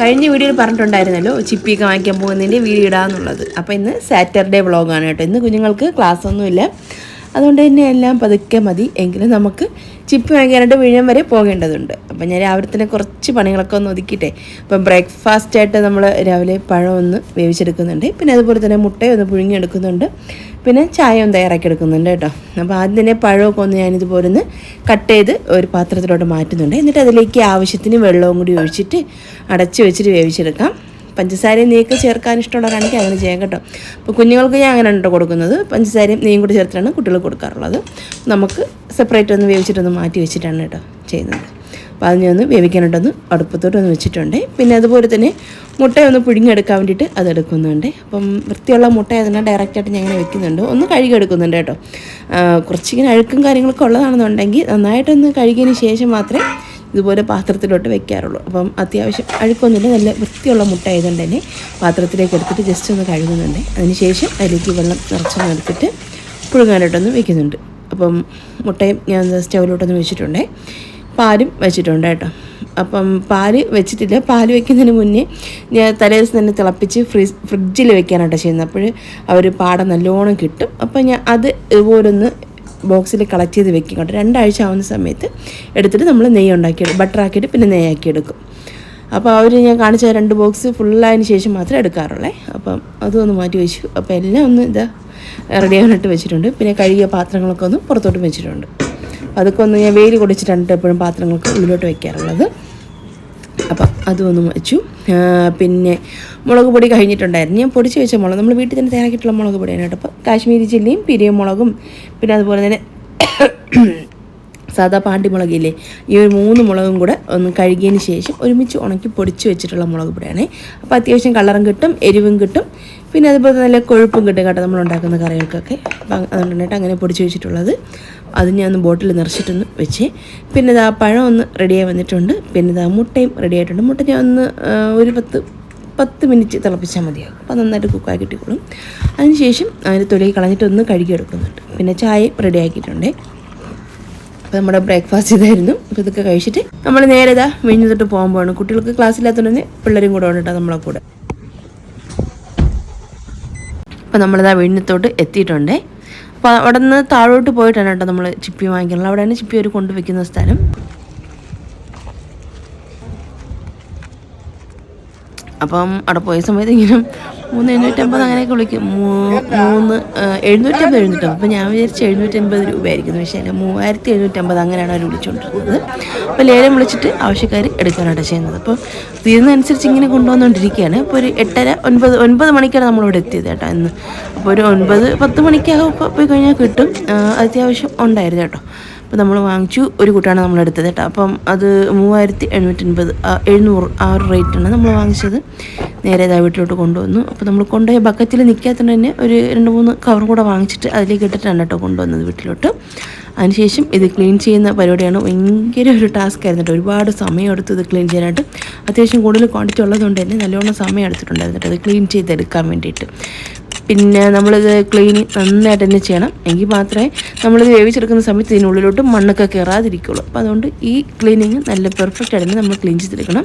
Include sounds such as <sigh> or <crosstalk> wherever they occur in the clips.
കഴിഞ്ഞ വീഡിയോയിൽ പറഞ്ഞിട്ടുണ്ടായിരുന്നല്ലോ ചിപ്പിയൊക്കെ വാങ്ങിക്കാൻ പോകുന്നതിന്റെ വീഡിയോ ഇടാന്നുള്ളത്. അപ്പോൾ ഇന്ന് സാറ്റർഡേ വ്ളോഗാണ് കേട്ടോ. ഇന്ന് കുഞ്ഞുങ്ങൾക്ക് ക്ലാസ് ഒന്നുമില്ല. അതുകൊണ്ട് തന്നെ എല്ലാം പതുക്കെ മതി. എങ്കിലും നമുക്ക് ചിപ്പ് വാങ്ങിക്കാനായിട്ട് വീഴം വരെ പോകേണ്ടതുണ്ട്. അപ്പം ഞാൻ രാവിലെ തന്നെ കുറച്ച് പണികളൊക്കെ ഒന്ന് ഒതുക്കിയിട്ടെ. ഇപ്പം ബ്രേക്ക്ഫാസ്റ്റ് ആയിട്ട് നമ്മൾ രാവിലെ പഴം ഒന്ന് വേവിച്ചെടുക്കുന്നുണ്ട്. പിന്നെ അതുപോലെ തന്നെ മുട്ടയും ഒന്ന് പുഴുങ്ങിയെടുക്കുന്നുണ്ട്. പിന്നെ ചായയും തയ്യാറാക്കി എടുക്കുന്നുണ്ട് കേട്ടോ. അപ്പോൾ ആദ്യം തന്നെ പഴമൊക്കെ ഒന്ന് ഞാനിതുപോലെ ഒന്ന് കട്ട് ചെയ്ത് ഒരു പാത്രത്തിലോട്ട് മാറ്റുന്നുണ്ട്. എന്നിട്ട് അതിലേക്ക് ആവശ്യത്തിന് വെള്ളവും കൂടി ഒഴിച്ചിട്ട് അടച്ച് വെച്ചിട്ട് വേവിച്ചെടുക്കാം. പഞ്ചസാരയും നെയ്യൊക്കെ ചേർക്കാൻ ഇഷ്ടമുള്ളവരാണെങ്കിൽ അങ്ങനെ ചെയ്യാം കേട്ടോ. അപ്പോൾ കുഞ്ഞുങ്ങൾക്ക് ഞാൻ അങ്ങനെ ഉണ്ടോ കൊടുക്കുന്നത്. പഞ്ചസാരയും നെയ്യും കൂടി ചേർത്തിട്ടാണ് കുട്ടികൾ കൊടുക്കാറുള്ളത്. നമുക്ക് സെപ്പറേറ്റ് ഒന്ന് വേവിച്ചിട്ടൊന്ന് മാറ്റി വെച്ചിട്ടാണ് കേട്ടോ ചെയ്യുന്നത്. അപ്പോൾ അത് ഞാൻ ഒന്ന് വേവിക്കാനായിട്ടൊന്ന് അടുപ്പത്തോട്ടൊന്ന് വെച്ചിട്ടുണ്ട്. പിന്നെ അതുപോലെ തന്നെ മുട്ടയൊന്ന് പുഴുങ്ങിയെടുക്കാൻ വേണ്ടിയിട്ട് അതെടുക്കുന്നുണ്ട് അപ്പം വൃത്തിയുള്ള മുട്ട അതിനെ ഡയറക്റ്റായിട്ട് ഞാൻ ഇങ്ങനെ വെക്കുന്നുണ്ട്. ഒന്ന് കഴുകിയെടുക്കുന്നുണ്ട് കേട്ടോ. ആ, കുറച്ചിങ്ങനെ അഴുക്കും കാര്യങ്ങളൊക്കെ ഉള്ളതാണെന്നുണ്ടെങ്കിൽ നന്നായിട്ടൊന്ന് കഴുകിയതിന് ശേഷം മാത്രമേ ഇതുപോലെ പാത്രത്തിലോട്ട് വെക്കാറുള്ളൂ. അപ്പം അത്യാവശ്യം അഴുക്കൊന്നുമില്ല നല്ല വൃത്തിയുള്ള മുട്ട ആയതുകൊണ്ട് തന്നെ പാത്രത്തിലേക്ക് എടുത്തിട്ട് ജസ്റ്റ് ഒന്ന് കഴുകുന്നുണ്ട്. അതിനുശേഷം അതിലേക്ക് വെള്ളം നിറച്ച് എടുത്തിട്ട് പുഴുങ്ങാനായിട്ടൊന്ന് വെക്കുന്നുണ്ട്. അപ്പം മുട്ടയും ഞാൻ സ്റ്റൗവിലോട്ടൊന്ന് വെച്ചിട്ടുണ്ട്. പാലും വെച്ചിട്ടുണ്ട് കേട്ടോ. അപ്പം പാൽ വെച്ചിട്ടില്ല. പാൽ വെക്കുന്നതിന് മുന്നേ ഞാൻ തലേ ദിവസം തന്നെ തിളപ്പിച്ച് ഫ്രിഡ്ജ് ഫ്രിഡ്ജിൽ വെക്കാനായിട്ട് ചെയ്യുന്നത്. അപ്പോൾ അവർ പാട നല്ലോണം കിട്ടും. അപ്പം ഞാൻ അത് ഇതുപോലൊന്ന് ബോക്സിൽ കളക്ട് ചെയ്ത് വെക്കും കേട്ടോ രണ്ടാഴ്ച ആവുന്ന സമയത്ത് എടുത്തിട്ട് നമ്മൾ നെയ്യ് ഉണ്ടാക്കി ബട്ടറാക്കിയിട്ട് പിന്നെ നെയ്യാക്കി എടുക്കും അപ്പോൾ അവർ ഞാൻ കാണിച്ച രണ്ട് ബോക്സ് ഫുള്ളായതിന് ശേഷം മാത്രമേ എടുക്കാറുള്ളേ. അപ്പം അതും ഒന്ന് മാറ്റി വെച്ചു. അപ്പോൾ എല്ലാം ഒന്ന് ഇതാ റെഡി വെച്ചിട്ടുണ്ട്. പിന്നെ കഴുകിയ പാത്രങ്ങളൊക്കെ ഒന്ന് പുറത്തോട്ട് വെച്ചിട്ടുണ്ട്. അതൊക്കെ ഒന്ന് ഞാൻ വെയിൽ കുടിച്ചിട്ടാണ് എപ്പോഴും പാത്രങ്ങൾക്ക് ഉള്ളിലോട്ട് വെക്കാറുള്ളത്. അപ്പം അതും ഒന്ന് വെച്ചു. പിന്നെ മുളക് പൊടി കഴിഞ്ഞിട്ടുണ്ടായിരുന്നു. ഞാൻ പൊടിച്ച് വെച്ച മുളക് നമ്മൾ വീട്ടിൽ തന്നെ തയ്യാറാക്കിയിട്ടുള്ള മുളക് പൊടിയാണ് കേട്ടോ. അപ്പോൾ കാശ്മീരി ചില്ലിയും പിരിയമുളകും പിന്നെ അതുപോലെ തന്നെ <coughs> സാധാ പാണ്ടിമുളകില്ലേ ഈ ഒരു മൂന്ന് മുളകും കൂടെ ഒന്ന് കഴുകിയതിന് ശേഷം ഒരുമിച്ച് ഉണക്കി പൊടിച്ച് വെച്ചിട്ടുള്ള മുളക് പൊടിയാണ്. അപ്പോൾ അത്യാവശ്യം കളറും കിട്ടും എരിവും കിട്ടും. പിന്നെ അതുപോലെ നല്ല കൊഴുപ്പും കിട്ടും കേട്ടോ നമ്മൾ ഉണ്ടാക്കുന്ന കറികൾക്കൊക്കെ. അതുകൊണ്ടായിട്ട് അങ്ങനെ പൊടിച്ച് വെച്ചിട്ടുള്ളത്. അത് ഞാൻ ഒന്ന് ബോട്ടിൽ നിറച്ചിട്ടൊന്ന് വെച്ച്. പിന്നെ ഇതാ പഴം ഒന്ന് റെഡിയായി വന്നിട്ടുണ്ട്. പിന്നെ ഇതാ മുട്ടയും റെഡി ആയിട്ടുണ്ട്. മുട്ട ഞാൻ ഒന്ന് ഒരു പത്ത് പത്ത് മിനിറ്റ് തിളപ്പിച്ചാൽ മതിയാകും അപ്പോൾ നന്നായിട്ട് കുക്കായി കിട്ടിക്കോളും. അതിനുശേഷം അതിന് തൊലി കളഞ്ഞിട്ട് ഒന്ന് കഴുകി എടുക്കുന്നുണ്ട്. പിന്നെ ചായയും റെഡി ആക്കിയിട്ടുണ്ട്. അപ്പോൾ നമ്മുടെ ബ്രേക്ക്ഫാസ്റ്റ് ഇതായിരുന്നു. അപ്പോൾ ഇതൊക്കെ കഴിച്ചിട്ട് നമ്മൾ നേരെ ഇതാ വിഴിഞ്ഞ് തൊട്ട് പോകുമ്പോഴാണ് കുട്ടികൾക്ക് ക്ലാസ്സില്ലാത്തതുകൊണ്ട് പിള്ളേരും കൂടെ ഉണ്ട് കേട്ടോ നമ്മളെ കൂടെ. അപ്പോൾ നമ്മളിതാ വിഴിഞ്ഞത്തോട്ട് എത്തിയിട്ടുണ്ട്. അപ്പോൾ അവിടെ നിന്ന് താഴോട്ട് പോയിട്ടാണ് കേട്ടോ നമ്മൾ ചിപ്പി വാങ്ങിക്കുന്നത്. അവിടെയാണ് ചിപ്പി അവർ കൊണ്ടുവയ്ക്കുന്ന സ്ഥലം. അപ്പം അവിടെ പോയ സമയത്ത് ഇങ്ങനെ മൂന്ന് എഴുന്നൂറ്റമ്പത് അങ്ങനെയൊക്കെ വിളിക്കും. മൂന്ന് എഴുന്നൂറ്റമ്പത് എഴുന്നൂറ്റമ്പത്. അപ്പം ഞാൻ വിചാരിച്ച് എഴുന്നൂറ്റമ്പത് രൂപയായിരിക്കുന്നു. പക്ഷേ അല്ല മൂവായിരത്തി എഴുന്നൂറ്റമ്പത് അങ്ങനെയാണ് അവർ വിളിച്ചുകൊണ്ടിരുന്നത്. അപ്പോൾ ലേലം വിളിച്ചിട്ട് ആവശ്യക്കാർ എടുക്കാനായിട്ട് ചെയ്യുന്നത്. അപ്പോൾ തീരുന്നതനുസരിച്ച് ഇങ്ങനെ കൊണ്ടുവന്നുകൊണ്ടിരിക്കുകയാണ്. അപ്പോൾ ഒരു എട്ടര ഒൻപത് ഒൻപത് മണിക്കാണ് നമ്മളിവിടെ എത്തിയത് കേട്ടോ ഇന്ന്. അപ്പോൾ ഒരു ഒൻപത് പത്ത് മണിക്കാകുമ്പോൾ പോയി കഴിഞ്ഞാൽ കിട്ടും. അത്യാവശ്യം ഉണ്ടായിരുന്നു കേട്ടോ. അപ്പോൾ നമ്മൾ വാങ്ങിച്ചു ഒരു കൂട്ടാണ് നമ്മൾ എടുത്തത് കേട്ടോ. അപ്പം അത് മൂവായിരത്തി എഴുന്നൂറ്റൻപത് എഴുന്നൂറ് ആ ഒരു റേറ്റാണ് നമ്മൾ വാങ്ങിച്ചത്. നേരെ ഇതാ വീട്ടിലോട്ട് കൊണ്ടുവന്നു. അപ്പോൾ നമ്മൾ കൊണ്ടുപോയ ബക്കറ്റിൽ നിൽക്കാത്തതിന് തന്നെ ഒരു രണ്ട് മൂന്ന് കവർ കൂടെ വാങ്ങിച്ചിട്ട് അതിലേക്ക് ഇട്ടിട്ടാണ് കേട്ടോ കൊണ്ടുവന്നത് വീട്ടിലോട്ട്. അതിനുശേഷം ഇത് ക്ലീൻ ചെയ്യുന്ന പരിപാടിയാണ് ഭയങ്കര ഒരു ടാസ്ക് ആയിരുന്നു കേട്ടോ. ഒരുപാട് സമയം എടുത്തു ഇത് ക്ലീൻ ചെയ്യാനായിട്ട്. അത്യാവശ്യം കൂടുതൽ ക്വാണ്ടിറ്റി ഉള്ളതുകൊണ്ട് തന്നെ നല്ലോണം സമയം എടുത്തിട്ടുണ്ടായിരുന്നു കേട്ടോ. അത് ക്ലീൻ ചെയ്തെടുക്കാൻ വേണ്ടിയിട്ട്. പിന്നെ നമ്മളിത് ക്ലീൻ നന്നായിട്ട് തന്നെ ചെയ്യണം. എങ്കിൽ മാത്രമേ നമ്മളിത് വേവിച്ചെടുക്കുന്ന സമയത്ത് ഇതിനുള്ളിലോട്ട് മണ്ണൊക്കെ കയറാതിരിക്കുള്ളൂ അപ്പോൾ അതുകൊണ്ട് ഈ ക്ലീനിങ് നല്ല പെർഫെക്റ്റ് ആയിട്ട് നമ്മൾ ക്ലീൻ ചെയ്തെടുക്കണം.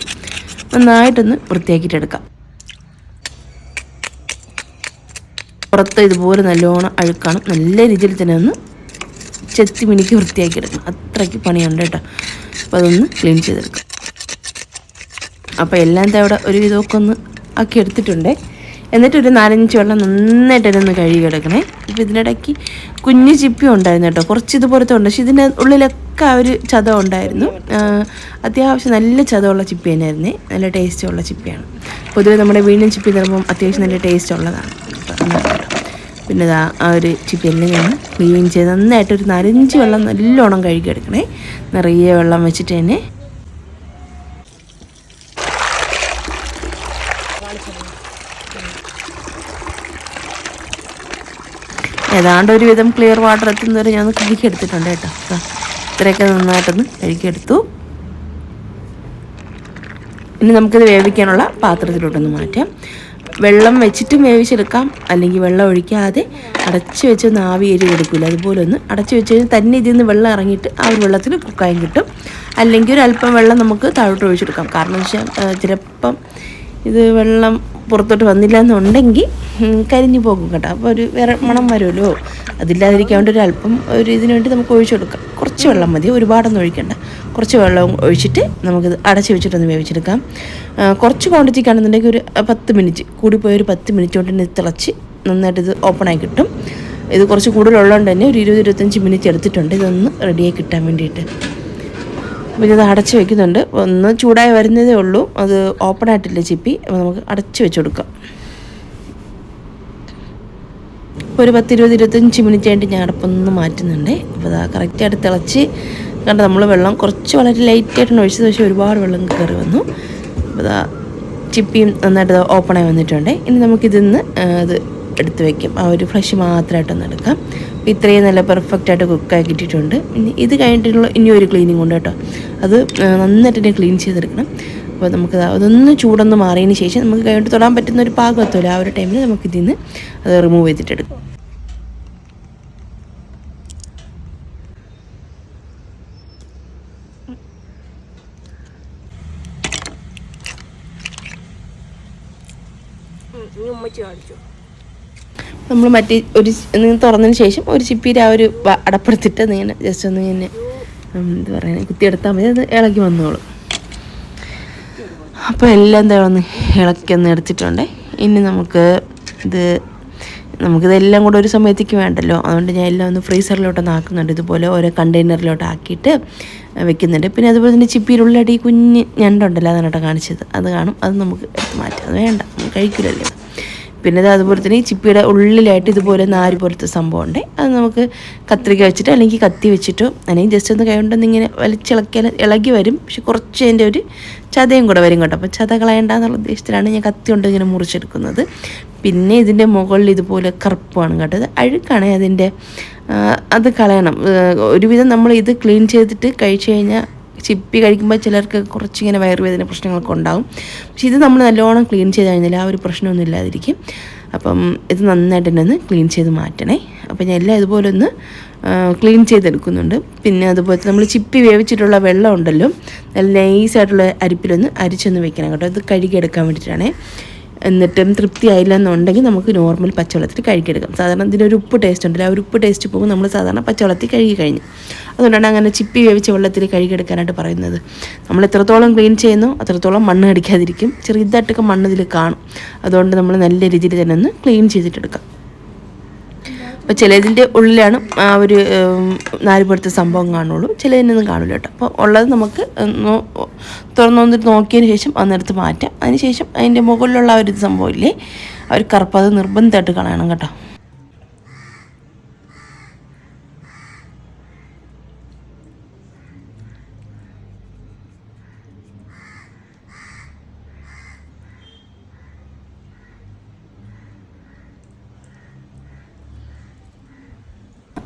നന്നായിട്ടൊന്ന് വൃത്തിയാക്കിയിട്ടെടുക്കാം. പുറത്ത് ഇതുപോലെ നല്ലോണം അഴുക്കാണ്. നല്ല രീതിയിൽ തന്നെ ഒന്ന് ചെത്തി മിനിക്ക് വൃത്തിയാക്കി എടുക്കണം അത്രയ്ക്ക് പണിയുണ്ട് കേട്ടോ. അപ്പോൾ അതൊന്ന് ക്ലീൻ ചെയ്തെടുക്കാം. അപ്പോൾ എല്ലാം ദേ അവിടെ ഒരു വിധമൊക്കെ ഒന്ന് ആക്കി എടുത്തിട്ടുണ്ട് എന്നിട്ട് ഒരു നാലഞ്ച് വെള്ളം നന്നായിട്ട് തന്നെ ഒന്ന് കഴുകിയെടുക്കണേ. ഇപ്പോൾ ഇതിനിടയ്ക്ക് കുഞ്ഞു ചിപ്പി ഉണ്ടായിരുന്നു കേട്ടോ. കുറച്ച് ഇതുപോലത്തെ ഉണ്ട്. പക്ഷെ ഇതിന്റെ ഉള്ളിലൊക്കെ ആ ഒരു ചതം ഉണ്ടായിരുന്നു. അത്യാവശ്യം നല്ല ചതമുള്ള ചിപ്പി തന്നെയായിരുന്നേ. നല്ല ടേസ്റ്റ് ഉള്ള ചിപ്പിയാണ്. പൊതുവെ നമ്മുടെ വീണ്ടും ചിപ്പി തരുമ്പം അത്യാവശ്യം നല്ല ടേസ്റ്റ് ഉള്ളതാണ് അപ്പോൾ. പിന്നെ ഇതാ ആ ഒരു ചിപ്പിയെല്ലാം ഞാൻ ക്ലീൻ ചെയ്ത് നന്നായിട്ട് ഒരു നാലഞ്ച് വെള്ളം നല്ലോണം കഴുകിയെടുക്കണേ. നിറയെ വെള്ളം വെച്ചിട്ട് തന്നെ. ഏതാണ്ട് ഒരുവിധം ക്ലിയർ വാട്ടർ എത്തുന്നവരെ ഞാൻ കഴുകിയെടുത്തിട്ടുണ്ട് കേട്ടോ. ഇത്രയൊക്കെ നന്നായിട്ടൊന്ന് കഴുകിയെടുത്തു ഇനി നമുക്കിത് വേവിക്കാനുള്ള പാത്രത്തിലോട്ടൊന്ന് മാറ്റാം. വെള്ളം വെച്ചിട്ടും വേവിച്ചെടുക്കാം. അല്ലെങ്കിൽ വെള്ളം ഒഴിക്കാതെ അടച്ച് വെച്ച് ഒന്ന് ആവി ഏരി കൊടുക്കില്ല. അതുപോലെ ഒന്ന് അടച്ച് വെച്ച് കഴിഞ്ഞാൽ തന്നെ ഇതിൽ നിന്ന് വെള്ളം ഇറങ്ങിയിട്ട് ആ ഒരു വെള്ളത്തിൽ കുക്കായും കിട്ടും. അല്ലെങ്കിൽ ഒരു അല്പം വെള്ളം നമുക്ക് താഴോട്ട് ഒഴിച്ചെടുക്കാം. കാരണം വെച്ചാൽ ചിലപ്പം ഇത് വെള്ളം പുറത്തോട്ട് വന്നില്ല എന്നുണ്ടെങ്കിൽ കരിഞ്ഞു പോകും കേട്ടോ. അപ്പോൾ ഒരു വേറെ മണം വരുമല്ലോ. അതില്ലാതിരിക്കാൻ വേണ്ടി ഒരു അല്പം ഒരു ഇതിന് വേണ്ടി നമുക്ക് ഒഴിച്ചു കൊടുക്കാം. കുറച്ച് വെള്ളം മതി. ഒരുപാടൊന്നും ഒഴിക്കണ്ട. കുറച്ച് വെള്ളം ഒഴിച്ചിട്ട് നമുക്കിത് അടച്ചു വെച്ചിട്ടൊന്ന് വേവിച്ചെടുക്കാം. കുറച്ച് ക്വാണ്ടിറ്റിക്കാണെന്നുണ്ടെങ്കിൽ ഒരു പത്ത് മിനിറ്റ് കൂടിപ്പോയി ഒരു പത്ത് മിനിറ്റ് കൊണ്ട് തന്നെ തിളച്ച് നന്നായിട്ട് ഇത് ഓപ്പണായി കിട്ടും. ഇത് കുറച്ച് കൂടുതലുള്ളതുകൊണ്ട് തന്നെ ഒരു ഇരുപത് ഇരുപത്തഞ്ച് മിനിറ്റ് എടുത്തിട്ടുണ്ട്. ഇതൊന്ന് റെഡിയായി കിട്ടാൻ വേണ്ടിയിട്ട്. പിന്നെ ഇത് അടച്ച് വെക്കുന്നുണ്ട്. ഒന്ന് ചൂടായി വരുന്നതേ ഉള്ളൂ. അത് ഓപ്പൺ ആയിട്ടില്ല ചിപ്പി. അപ്പോൾ നമുക്ക് അടച്ച് വെച്ച് കൊടുക്കാം ഒരു പത്ത് ഇരുപത് ഇരുപത്തഞ്ച് മിനിറ്റ് ആയിട്ട് ഞാൻ അടപ്പൊന്ന് മാറ്റുന്നുണ്ട്. അപ്പോൾ അത് കറക്റ്റായിട്ട് തിളച്ച് കണ്ട നമ്മൾ വെള്ളം കുറച്ച് വളരെ ലൈറ്റായിട്ടാണ് ഒഴിച്ചത് പക്ഷേ ഒരുപാട് വെള്ളം കയറി വന്നു. അപ്പോൾ ചിപ്പിയും നന്നായിട്ട് ഓപ്പണായി വന്നിട്ടുണ്ട്. ഇനി നമുക്കിതിന്ന് അത് എടുത്ത് വയ്ക്കും ആ ഒരു ഫ്ലഷ് മാത്രമായിട്ടൊന്ന് എടുക്കാം. അപ്പോൾ ഇത്രയും നല്ല പെർഫെക്റ്റ് ആയിട്ട് കുക്കായി കിട്ടിയിട്ടുണ്ട്. ഇനി ഇത് കഴിഞ്ഞിട്ടുള്ള ഇനി ഒരു ക്ലീനിങ് ഉണ്ട് കേട്ടോ. അത് നന്നായിട്ട് തന്നെ ക്ലീൻ ചെയ്തെടുക്കണം. അപ്പോൾ നമുക്ക് അതൊന്ന് ചൂടൊന്ന് മാറിയതിന് ശേഷം നമുക്ക് കഴിഞ്ഞിട്ട് തൊടാൻ പറ്റുന്ന ഒരു പാകം എത്തുമല്ലോ ആ ഒരു ടൈമിൽ നമുക്ക് നിന്ന് അത് റിമൂവ് ചെയ്തിട്ടെടുക്കാം നമ്മൾ മറ്റേ ഒരു തുറന്നതിന് ശേഷം ഒരു ചിപ്പിയിൽ ആ ഒരു അടപ്പെടുത്തിട്ട് ഇങ്ങനെ ജസ്റ്റ് ഒന്ന് ഇങ്ങനെ എന്താ പറയുക കുത്തിയെടുത്താൽ മതി. അത് ഇളക്കി വന്നോളും. അപ്പോൾ എല്ലാം എന്താ ഒന്ന് ഇളക്കി ഒന്ന് എടുത്തിട്ടുണ്ട്. ഇനി നമുക്ക് ഇത് നമുക്കിതെല്ലാം കൂടെ ഒരു സമയത്തേക്ക് വേണ്ടല്ലോ. അതുകൊണ്ട് ഞാൻ എല്ലാം ഒന്ന് ഫ്രീസറിലോട്ടൊന്ന് ആക്കുന്നുണ്ട്. ഇതുപോലെ ഓരോ കണ്ടെയ്നറിലോട്ട് ആക്കിയിട്ട് വെക്കുന്നുണ്ട്. പിന്നെ അതുപോലെ തന്നെ ചിപ്പിയിലുള്ളടി കുഞ്ഞ് ഞണ്ടുണ്ടല്ലോ അതാണ് കേട്ടോ കാണിച്ചത്. അത് കാണും. അത് നമുക്ക് മാറ്റാം. അത് വേണ്ട. കഴിക്കില്ലല്ലോ പിന്നെ അതുപോലെ തന്നെ ഈ ചിപ്പിയുടെ ഉള്ളിലായിട്ട് ഇതുപോലെ നാര് പോലത്തെ സംഭവം ഉണ്ട് അത് നമുക്ക് കത്രിക വെച്ചിട്ട് അല്ലെങ്കിൽ കത്തി വെച്ചിട്ടോ അല്ലെങ്കിൽ ജസ്റ്റ് ഒന്ന് കൈകൊണ്ടൊന്ന് ഇങ്ങനെ വലിച്ചിളക്കിയാൽ ഇളകി വരും. പക്ഷെ കുറച്ച് അതിന്റെ ഒരു ചതയും കൂടെ വരും കേട്ടോ. അപ്പോൾ ചത കളയണ്ടെന്നുള്ള ഉദ്ദേശത്തിലാണ് ഞാൻ കത്തി കൊണ്ട് ഇങ്ങനെ മുറിച്ചെടുക്കുന്നത്. പിന്നെ ഇതിന്റെ മുകളിൽ ഇതുപോലെ കറുപ്പാണ് കേട്ടോ. അത് അഴുക്കാണ് അതിന്റെ അത് കളയണം. ഒരുവിധം നമ്മൾ ഇത് ക്ലീൻ ചെയ്തിട്ട് കഴിച്ചു കഴിഞ്ഞാൽ ചിപ്പി കഴിക്കുമ്പോൾ ചിലർക്ക് കുറച്ചിങ്ങനെ വയറുവേദന പ്രശ്നങ്ങളൊക്കെ ഉണ്ടാകും പക്ഷെ ഇത് നമ്മൾ നല്ലോണം ക്ലീൻ ചെയ്ത് കഴിഞ്ഞാൽ ആ ഒരു പ്രശ്നമൊന്നും ഇല്ലാതിരിക്കും. അപ്പം ഇത് നന്നായിട്ട് തന്നെ ഒന്ന് ക്ലീൻ ചെയ്ത് മാറ്റണേ. അപ്പം ഞാൻ എല്ലാം ഇതുപോലെ ഒന്ന് ക്ലീൻ ചെയ്തെടുക്കുന്നുണ്ട്. പിന്നെ അതുപോലെ നമ്മൾ ചിപ്പി വേവിച്ചിട്ടുള്ള വെള്ളം ഉണ്ടല്ലോ നല്ല നൈസായിട്ടുള്ള അരിപ്പിലൊന്ന് അരിച്ചൊന്ന് വെക്കണം കേട്ടോ. ഇത് കഴുകിയെടുക്കാൻ വേണ്ടിയിട്ടാണേ എന്നിട്ടും തൃപ്തി ആയില്ല എന്നുണ്ടെങ്കിൽ നമുക്ക് നോർമൽ പച്ചവെള്ളത്തിൽ കഴുകിയെടുക്കാം. സാധാരണ ഇതിനൊരു ഉപ്പ് ടേസ്റ്റ് ഉണ്ടല്ലോ ആ ഒരു ഉപ്പ് ടേസ്റ്റ് പോകുമ്പോൾ നമ്മൾ സാധാരണ പച്ചവെള്ളത്തിൽ കഴുകി കഴിഞ്ഞു. അതുകൊണ്ടാണ് അങ്ങനെ ചിപ്പി വേവിച്ച വെള്ളത്തിൽ കഴുകിയെടുക്കാനായിട്ട് പറയുന്നത്. നമ്മൾ എത്രത്തോളം ക്ലീൻ ചെയ്യുന്നു അത്രത്തോളം മണ്ണ് കടിക്കാതിരിക്കും ചെറുതായിട്ടൊക്കെ മണ്ണ് ഇതിൽ കാണും. അതുകൊണ്ട് നമ്മൾ നല്ല രീതിയിൽ തന്നെ ഒന്ന് ക്ലീൻ ചെയ്തിട്ടെടുക്കാം. അപ്പോൾ ചിലതിന്റെ ഉള്ളിലാണ് ആ ഒരു ഉം, സംഭവം കാണുള്ളൂ. ചിലതിനൊന്നും കാണില്ല കേട്ടോ. അപ്പോൾ ഉള്ളത് നമുക്ക് തുറന്നു വന്നിട്ട് നോക്കിയതിന് ശേഷം അന്നെടുത്ത് മാറ്റാം. അതിന് ശേഷം അതിന്റെ മുകളിലുള്ള ഒരു സംഭവം ഇല്ലേ അവർ ഒരു കറുപ്പ് അത് നിർബന്ധമായിട്ട് കളയണം കേട്ടോ.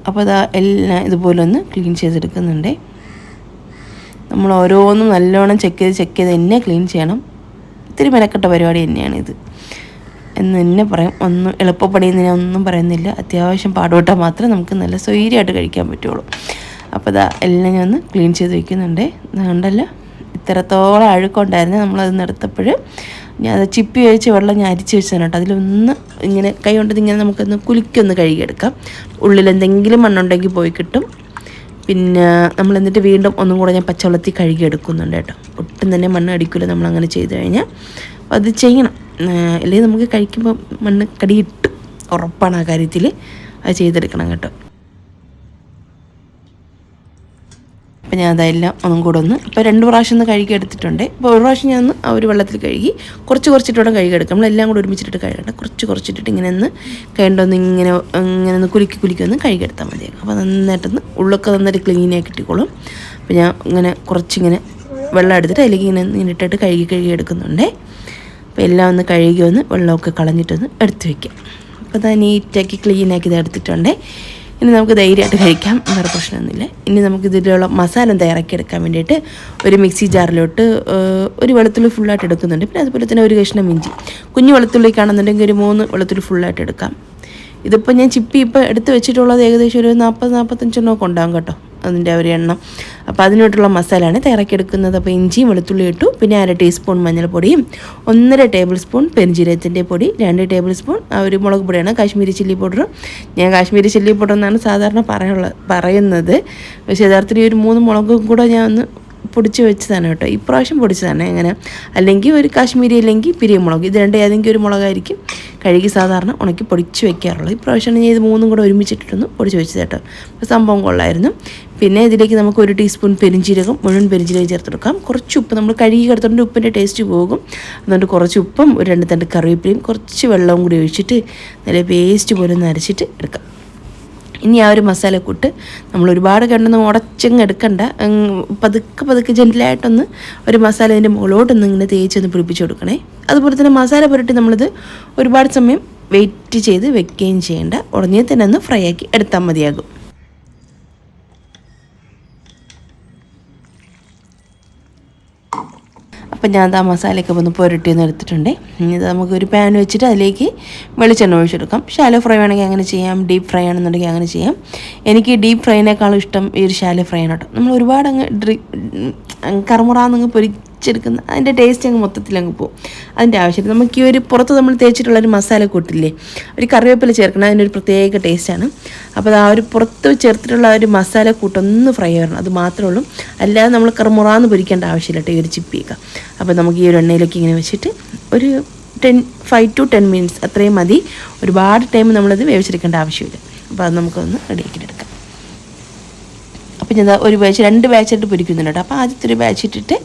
അപ്പോൾ ഇതാ എല്ലാം ഇതുപോലെ ഒന്ന് ക്ലീൻ ചെയ്തെടുക്കുന്നുണ്ട്. നമ്മൾ ഓരോന്നും നല്ലോണം ചെക്ക് ചെയ്ത് ചെക്ക് ചെയ്ത് തന്നെ ക്ലീൻ ചെയ്യണം. ഇത്തിരി മെനക്കെട്ട പരിപാടി തന്നെയാണ് ഇത് എന്ന് തന്നെ പറയും. ഒന്നും എളുപ്പപ്പണിയെന്ന് ഒന്നും പറയുന്നില്ല. അത്യാവശ്യം പാടുപെട്ടാൽ മാത്രമേ നമുക്ക് നല്ല സ്വൈര്യമായിട്ട് കഴിക്കാൻ പറ്റുള്ളൂ. അപ്പോൾ ഇതാ എല്ലാം ഞാൻ ഒന്ന് ക്ലീൻ ചെയ്ത് വയ്ക്കുന്നുണ്ട് അതുകൊണ്ടല്ല ഇത്രത്തോളം അഴുക്കുണ്ടായിരുന്നു നമ്മളത് നിർത്തപ്പോൾ ഞാൻ ചിപ്പി വെച്ച് വെള്ളം ഞാൻ അരിച്ച് വെച്ചതാണ് കേട്ടോ. അതിലൊന്ന് ഇങ്ങനെ കൈ കൊണ്ടത് ഇങ്ങനെ നമുക്കൊന്ന് കുലുക്കൊന്ന് കഴുകിയെടുക്കാം. ഉള്ളിൽ എന്തെങ്കിലും മണ്ണുണ്ടെങ്കിൽ പോയി കിട്ടും. പിന്നെ നമ്മൾ എന്നിട്ട് വീണ്ടും ഒന്നും കൂടെ ഞാൻ പച്ചവെള്ളത്തിൽ കഴുകിയെടുക്കുന്നുണ്ട് കേട്ടോ. ഒട്ടും തന്നെ മണ്ണ് അടിക്കില്ല നമ്മൾ അങ്ങനെ ചെയ്ത് കഴിഞ്ഞാൽ. അത് ചെയ്യണം. അല്ലെങ്കിൽ നമുക്ക് കഴിക്കുമ്പോൾ മണ്ണ് കടിയിട്ട് ഉറപ്പാണ് ആ കാര്യത്തിൽ അത് ചെയ്തെടുക്കണം കേട്ടോ. അപ്പോൾ ഞാൻ അതെല്ലാം ഒന്നും കൂടെ ഒന്ന് ഇപ്പോൾ രണ്ട് പ്രാവശ്യം ഒന്ന് കഴുകി എടുത്തിട്ടുണ്ട്. അപ്പോൾ ഒരു പ്രാവശ്യം ഞാൻ ഒന്ന് ഒരു വെള്ളത്തിൽ കഴുകി കുറച്ച് കുറച്ചിട്ടോടെ എടുക്കാം. നമ്മളെല്ലാം കൂടെ ഒരുമിച്ചിട്ട് കഴുകണ്ട. കുറച്ച് കുറച്ചിട്ടിട്ട് ഇങ്ങനെ ഒന്ന് കണ്ടൊന്ന് ഇങ്ങനെ ഇങ്ങനെ ഒന്ന് കുലുക്കി കുലുക്കി ഒന്ന് കഴുകിയെടുത്താൽ മതി അപ്പോൾ നന്നായിട്ടൊന്ന് ഉള്ളൊക്കെ നന്നായിട്ട് ക്ലീനായി കിട്ടിക്കോളും അപ്പോൾ ഞാൻ ഇങ്ങനെ കുറച്ചിങ്ങനെ വെള്ളം എടുത്തിട്ട് അതിലേക്ക് ഇങ്ങനെ ഇങ്ങനെ ഇട്ടിട്ട് കഴുകി കഴുകി എടുക്കുന്നുണ്ട്. അപ്പോൾ എല്ലാം ഒന്ന് കഴുകി ഒന്ന് വെള്ളമൊക്കെ കളഞ്ഞിട്ടൊന്ന് എടുത്ത് വയ്ക്കാം അപ്പോൾ അത് നീറ്റാക്കി ക്ലീനാക്കി ഇത് എടുത്തിട്ടുണ്ടേ. ഇനി നമുക്ക് ധൈര്യമായിട്ട് കഴിക്കാം. വേറെ പ്രശ്നമൊന്നുമില്ല. ഇനി നമുക്ക് ഇതിലുള്ള മസാല തയ്യാറാക്കി എടുക്കാൻ വേണ്ടിയിട്ട് ഒരു മിക്സി ജാറിലോട്ട് ഒരു വെളുത്തുള്ളി ഫുള്ളായിട്ട് എടുക്കുന്നുണ്ട്. പിന്നെ അതുപോലെ തന്നെ ഒരു കഷ്ണം ഇഞ്ചി. കുഞ്ഞു വെളുത്തുള്ളിക്കാണെന്നുണ്ടെങ്കിൽ ഒരു മൂന്ന് വെളുത്തുള്ളി ഫുള്ളായിട്ട് എടുക്കാം. ഇതിപ്പോൾ ഞാൻ ചിപ്പി ഇപ്പോൾ എടുത്ത് വെച്ചിട്ടുള്ളത് ഏകദേശം ഒരു നാൽപ്പത് നാൽപ്പത്തഞ്ചെണ്ണമൊക്കെ ഉണ്ടാകും കേട്ടോ. അതിന്റെ ഒരു എണ്ണം. അപ്പോൾ അതിനോട്ടുള്ള മസാലയാണ് തയ്യാറാക്കിയെടുക്കുന്നത് അപ്പോൾ ഇഞ്ചിയും വെളുത്തുള്ളി ഇട്ടു. പിന്നെ അര ടീസ്പൂൺ മഞ്ഞൾപ്പൊടിയും ഒന്നര ടേബിൾ സ്പൂൺ പെരുംജീരകത്തിന്റെ പൊടി രണ്ട് ടേബിൾ സ്പൂൺ ഒരു മുളക് പൊടിയാണ് കാശ്മീരി ചില്ലി പൗഡർ ഞാൻ കാശ്മീരി ചില്ലി പൗഡർ എന്നാണ് സാധാരണ പറയാനുള്ളത് പറയുന്നത്. പക്ഷേ യഥാർത്ഥത്തിൽ ഒരു മൂന്ന് മുളകും കൂടെ ഞാൻ ഒന്ന് പൊടിച്ച് വെച്ചതാണ് കേട്ടോ. ഇപ്രാവശ്യം പൊടിച്ചതാണ്. അങ്ങനെ അല്ലെങ്കിൽ ഒരു കാശ്മീരി അല്ലെങ്കിൽ പിരിയമുളക് ഇത് രണ്ട് ഏതെങ്കിലും ഒരു മുളകായിരിക്കും. കഴുകി സാധാരണ ഉണക്കി പൊടിച്ച് വെക്കാറുള്ളത് ഇപ്രാവശ്യമാണ് ഞാൻ ഇത് മൂന്നും കൂടെ ഒരുമിച്ചിട്ടിട്ടൊന്ന് പൊടിച്ച് വെച്ചത് കേട്ടോ. അപ്പോൾ സംഭവം കൊള്ളായിരുന്നു. പിന്നെ ഇതിലേക്ക് നമുക്ക് ഒരു ടീസ്പൂൺ പെരിഞ്ചീരകം മുഴുവൻ പെരിഞ്ചീരകം ചേർത്തെടുക്കാം കുറച്ച് ഉപ്പ് നമ്മൾ കഴുകി കിടത്തോണ്ട് ഉപ്പിന്റെ ടേസ്റ്റ് പോകും. അതുകൊണ്ട് കുറച്ച് ഉപ്പും ഒരു രണ്ട് തണ്ട് കറിവേപ്പിലയും കുറച്ച് വെള്ളവും കൂടി ഒഴിച്ചിട്ട് നല്ല പേസ്റ്റ് പോലെ നരച്ചിട്ട് എടുക്കാം. ഇനി ആ ഒരു മസാലക്കൂട്ട് നമ്മൾ ഒരുപാട് കണ്ടൊന്നും ഉടച്ചങ്ങ് എടുക്കണ്ട. പതുക്കെ പതുക്കെ ജെന്റിലായിട്ടൊന്ന് ഒരു മസാല അതിന്റെ മുകളിലോട്ടൊന്ന് ഇങ്ങനെ തേച്ചൊന്ന് പിടിപ്പിച്ച് കൊടുക്കണേ. അതുപോലെ തന്നെ മസാല പുരട്ടി നമ്മളിത് ഒരുപാട് സമയം വെയിറ്റ് ചെയ്ത് വെക്കുകയും ചെയ്യേണ്ട. ഉടനെ തന്നെ ഒന്ന് ഫ്രൈ ആക്കി എടുത്താൽ മതിയാകും. അപ്പം ഞാൻ ആ മസാലയൊക്കെ ഒന്ന് പുരട്ടി ഒന്ന് എടുത്തിട്ടുണ്ട്. ഇത് നമുക്ക് ഒരു പാൻ വെച്ചിട്ട് അതിലേക്ക് വെളിച്ചെണ്ണ ഒഴിച്ചെടുക്കാം. ഷാലോ ഫ്രൈ വേണമെങ്കിൽ അങ്ങനെ ചെയ്യാം ഡീപ്പ് ഫ്രൈ ആണെന്നുണ്ടെങ്കിൽ അങ്ങനെ ചെയ്യാം. എനിക്ക് ഡീപ്പ് ഫ്രൈനേക്കാളും ഇഷ്ടം ഈ ഒരു ഷാലോ ഫ്രൈ ആണ് കേട്ടോ. നമ്മൾ ഒരുപാട് അങ്ങ് ഡ്രി കറുമുറാന്നങ്ങ് പൊരിച്ചെടുക്കുന്ന അതിന്റെ ടേസ്റ്റ് അങ്ങ് മൊത്തത്തിൽ അങ്ങ് പോകും അതിന്റെ ആവശ്യമില്ല നമുക്ക് ഈ ഒരു പുറത്ത് നമ്മൾ തേച്ചിട്ടുള്ള ഒരു മസാല കൂട്ടില്ലേ ഒരു കറിവേപ്പില ചേർക്കണം അതിനൊരു പ്രത്യേക ടേസ്റ്റാണ് അപ്പോൾ അത് ആ ഒരു പുറത്ത് ചേർത്തിട്ടുള്ള ഒരു മസാല കൂട്ടൊന്ന് ഫ്രൈ ചെയ്യണം അത് മാത്രമേ ഉള്ളൂ. അല്ലാതെ നമ്മൾ കറുമുറാന്ന് പൊരിക്കേണ്ട ആവശ്യമില്ല കേട്ടോ ഈ ഒരു ചിപ്പിയൊക്കെ. അപ്പോൾ നമുക്ക് ഈ ഒരു എണ്ണയിലേക്ക് ഇങ്ങനെ വെച്ചിട്ട് ഒരു ten five to ten minutes അത്രയും മതി. ഒരുപാട് ടൈം നമ്മളത് വേവിച്ചെടുക്കേണ്ട ആവശ്യമില്ല. അപ്പോൾ അത് നമുക്കൊന്ന് റെഡിയാക്കി എടുക്കാം. അപ്പോൾ ഞാൻ ഒരു ബാച്ച് രണ്ട് ബാച്ചായിട്ട് പൊരിക്കുന്നുണ്ട് കേട്ടോ അപ്പോൾ ആദ്യത്തെ ഒരു ബാച്ച് ഇട്ടിട്ട്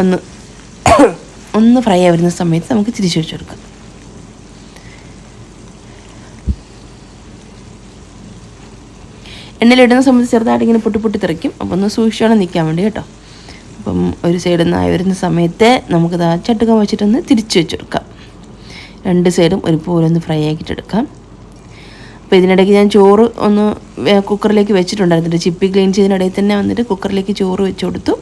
ഒന്ന് <coughs> ഒന്ന് ഫ്രൈ ആയി വരുന്ന സമയത്ത് നമുക്ക് തിരിച്ചു വെച്ച് കൊടുക്കാം. എണ്ണയിലിടുന്ന സമയത്ത് ചെറുതായിട്ട് ഇങ്ങനെ പൊട്ടി പൊട്ടി തെറിക്കും. അപ്പോൾ ഒന്ന് സൂക്ഷിച്ചോളം നിൽക്കാൻ വേണ്ടി കേട്ടോ. അപ്പം ഒരു സൈഡിൽ നിന്ന് ആയി വരുന്ന സമയത്ത് നമുക്കത് ആ ചട്ടുകം വെച്ചിട്ടൊന്ന് തിരിച്ചു വെച്ചെടുക്കാം രണ്ട് സൈഡും ഒരുപോലെ ഒന്ന് ഫ്രൈ ആക്കിയിട്ട് എടുക്കാം. അപ്പോൾ ഇതിനിടയ്ക്ക് ഞാൻ ചോറ് ഒന്ന് കുക്കറിലേക്ക് വെച്ചിട്ടുണ്ടായിരുന്നു ചിപ്പി ക്ലീൻ ചെയ്തതിനിടയിൽ തന്നെ വന്നിട്ട് കുക്കറിലേക്ക് ചോറ് വെച്ച് കൊടുത്തു.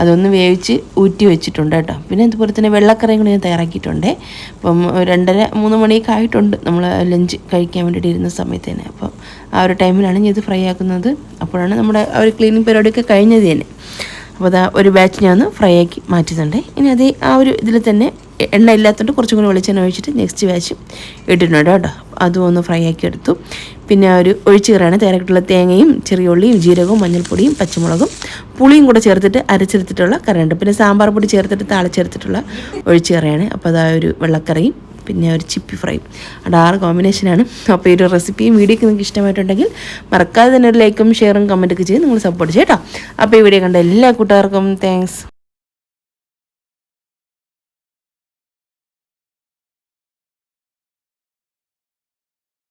അതൊന്ന് വേവിച്ച് ഊറ്റി വെച്ചിട്ടുണ്ട് കേട്ടോ. പിന്നെ അതുപോലെ തന്നെ വെള്ളക്കറിയും കൂടി ഞാൻ തയ്യാറാക്കിയിട്ടുണ്ട്. അപ്പം രണ്ടര മൂന്ന് മണിയൊക്കെ ആയിട്ടുണ്ട് നമ്മൾ ലഞ്ച് കഴിക്കാൻ വേണ്ടിയിട്ട് ഇരുന്ന സമയത്ത് തന്നെ. അപ്പം ആ ഒരു ടൈമിലാണ് ഞാൻ ഇത് ഫ്രൈ ആക്കുന്നത്. അപ്പോഴാണ് നമ്മുടെ ആ ഒരു ക്ലീനിങ് പരിപാടിയൊക്കെ കഴിഞ്ഞത് തന്നെ. അപ്പോൾ അതാ ഒരു ബാച്ച് ഞാൻ ഒന്ന് ഫ്രൈ ആക്കി മാറ്റുന്നുണ്ട്. ഇനി അതേ ആ ഒരു ഇതിൽ തന്നെ എണ്ണ ഇല്ലാത്തതുകൊണ്ട് കുറച്ചും കൂടി വെളിച്ചെണ്ണ ഒഴിച്ചിട്ട് നെക്സ്റ്റ് ബാച്ച് ഇട്ടിട്ടുണ്ട് കേട്ടോ. അതും ഒന്ന് ഫ്രൈ ആക്കി എടുത്തു. പിന്നെ ഒരു ഒഴിച്ചു കയറാണ് തേരക്കിട്ടുള്ള തേങ്ങയും ചെറിയ ഉള്ളിയും ജീരകവും മഞ്ഞൾപ്പൊടിയും പച്ചമുളകും പുളിയും കൂടെ ചേർത്തിട്ട് അരച്ചെടുത്തിട്ടുള്ള കറിയുണ്ട്. പിന്നെ സാമ്പാർ പൊടി ചേർത്തിട്ട് താളിച്ചെടുത്തിട്ടുള്ള ഒഴിച്ചു കറിയാണ്. അപ്പോൾ അതാ ഒരു വെള്ളക്കറിയും പിന്നെ ഒരു ചിപ്പി ഫ്രൈയും അവിടെ ആറ് കോമ്പിനേഷനാണ് അപ്പോൾ ഈ ഒരു റെസിപ്പിയും വീഡിയോ ഒക്കെ നിങ്ങൾക്ക് ഇഷ്ടമായിട്ടുണ്ടെങ്കിൽ മറക്കാതെ തന്നെ ഒരു ലൈക്കും ഷെയറും കമന്റൊക്കെ ചെയ്ത് നിങ്ങൾ സപ്പോർട്ട് ചെയ്യട്ടോ അപ്പോൾ ഈ വീഡിയോ കണ്ട എല്ലാ കൂട്ടുകാർക്കും താങ്ക്സ്